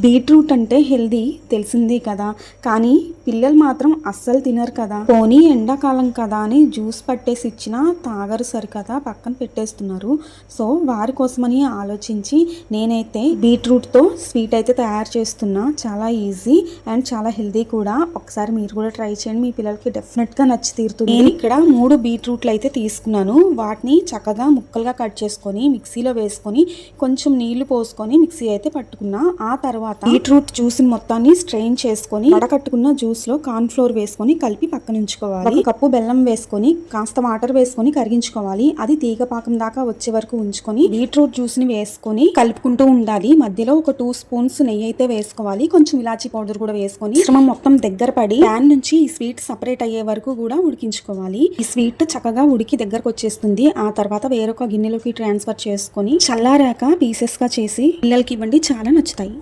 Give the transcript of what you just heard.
Beetroot అంటే healthy తెలిసిందే కదా. కానీ పిల్లలు మాత్రం అస్సలు తినరు కదా. పోనీ ఎండాకాలం కదా అని జ్యూస్ పట్టేసి ఇచ్చినా తాగరు సరి కదా పక్కన పెట్టేస్తున్నారు. సో వారి కోసమని ఆలోచించి నేనైతే బీట్రూట్తో స్వీట్ అయితే తయారు చేస్తున్నా. చాలా ఈజీ అండ్ చాలా హెల్దీ కూడా. ఒకసారి మీరు కూడా ట్రై చేయండి. మీ పిల్లలకి డెఫినెట్గా నచ్చి తీరుతుంది. నేను ఇక్కడ మూడు బీట్రూట్లు అయితే తీసుకున్నాను. వాటిని చక్కగా ముక్కలుగా కట్ చేసుకొని మిక్సీలో వేసుకొని కొంచెం నీళ్ళు పోసుకొని మిక్సీ అయితే పట్టుకున్నా. ఆ తర్వాత తర్వాత బీట్రూట్ జ్యూస్ మొత్తాన్ని స్ట్రెయిన్ చేసుకొని వడకట్టుకున్న జ్యూస్లో కార్న్ ఫ్లోర్ వేసుకొని కలిపి పక్కన ఉంచుకోవాలి ఒక కప్పు బెల్లం వేసుకొని కాస్త వాటర్ వేసుకొని కరిగించుకోవాలి. అది తీగ పాకం దాకా వచ్చే వరకు ఉంచుకొని బీట్రూట్ జ్యూస్ని వేసుకొని కలుపుకుంటూ ఉండాలి. మధ్యలో ఒక టూ స్పూన్స్ నెయ్యి అయితే వేసుకోవాలి. కొంచెం ఇలాచీ పౌడర్ కూడా వేసుకొని మిశ్రమం మొత్తం దగ్గర పడి ప్యాన్ నుంచి ఈ స్వీట్ సపరేట్ అయ్యే వరకు కూడా ఉడికించుకోవాలి. ఈ స్వీట్ చక్కగా ఉడికి దగ్గరకు వచ్చేస్తుంది. ఆ తర్వాత వేరొక గిన్నెలోకి ట్రాన్స్ఫర్ చేసుకొని చల్లారాక పీసెస్గా చేసి పిల్లలకి ఇవ్వండి. చాలా నచ్చుతాయి.